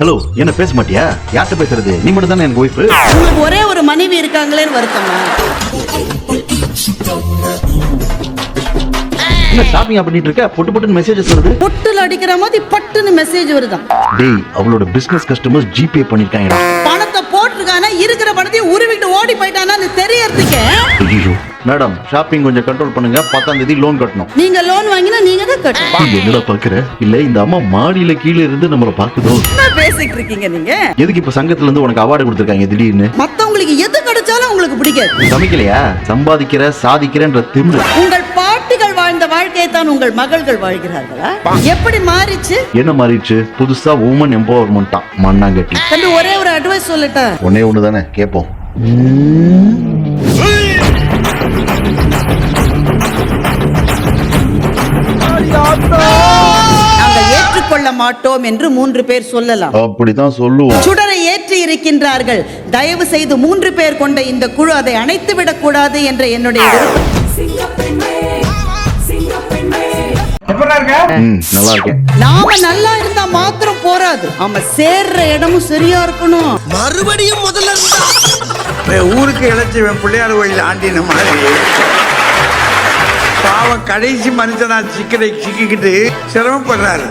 Hello என்ன பேச மாட்டியா யார்கிட்ட பேசுறது? நீ மட்டும் தானே எனக்கு ஒய்ஃபு உங்களுக்கு ஒரே ஒரு மனைவி இருக்காங்களேன்னு வருத்தமா? என்ன பண்ணிட்டு இருக்க? பொட்டு பொட்டுன்னு மெசேஜஸ் வருது பொட்டுல அடிக்கிற மாதிரி பட்டுன்னு மெசேஜ் வருதாம். டேய் அவளோட பிசினஸ் கஸ்டமர்ஸ் ஜிபே பண்ணிருக்காங்கடா. பணத்தை போட்டிருக்கானா இருக்கிற பணத்தையும் உருவிட்டு ஓடி போயிட்டானான்னு தெரியறதுக்கு. ஐயோ மேடம் ஷாப்பிங் கொஞ்சம் கண்ட்ரோல் பண்ணுங்க. பத்தாம் தேதி லோன் கட்டணும். நீங்க லோன் வாங்கினா நீங்க தான் கட்டணும். என்னடா பாக்குற இல்ல இந்த அம்மா மாடியில கீழே இருந்து நம்மள பாக்குதோ என்ன பேசிட்டு இருக்கீங்க நீங்க? எதுக்கு இப்ப சங்கத்துல இருந்து உனக்கு அவார்டு கொடுத்துருக்காங்க திடீர்னு? மத்தவங்களுக்கு எது கிடைச்சாலும் உங்களுக்கு பிடிக்காது. சமைக்கலையா? சம்பாதிக்கிற சாதிக்கிறன்ற திமிரு. உங்கள் பாட்டிகள் வாழ்ந்த வாழ்க்கையை தான் உங்கள் மகள்கள் வாழ்கிறார்களா? எப்படி மாறிச்சு? என்ன மாறிடுச்சு? புதுசா உமன் எம்பவர்மெண்டா மண்ணாங்கட்டி. தம்பி ஒரே ஒரு அட்வைஸ் சொல்லட்டா? ஒன்னே ஒண்ணு தானே கேட்போம் ஏற்றுக்கொள்ள மாட்டோம் என்று மூன்று பேர் சொல்லலாம். அப்படித்தான் சொல்லுவோம். சுடரை ஏற்றி இருக்கின்றார்கள். தயவு செய்து மூன்று பேர் கொண்ட இந்த குழு அதை அணைத்து விடக்கூடாது என்ற என்னுடைய விருப்பம். ம் நல்லா இருக்கேன் நாம நல்லா இருந்தா மாத்திரம் போராது. ஆமா சேர்ற இடமும் சரியா இருக்கணும். மறுபடியும் முதல்ல இருந்தா. இவன் ஊருக்கு இழைச்சவன் பிள்ளையார் கோயில் ஆண்டின மாதிரி. பாவம் கடைசி மனுஷனா சிக்கலை சிக்கிக்கிட்டு சிரமப்படுறாரு.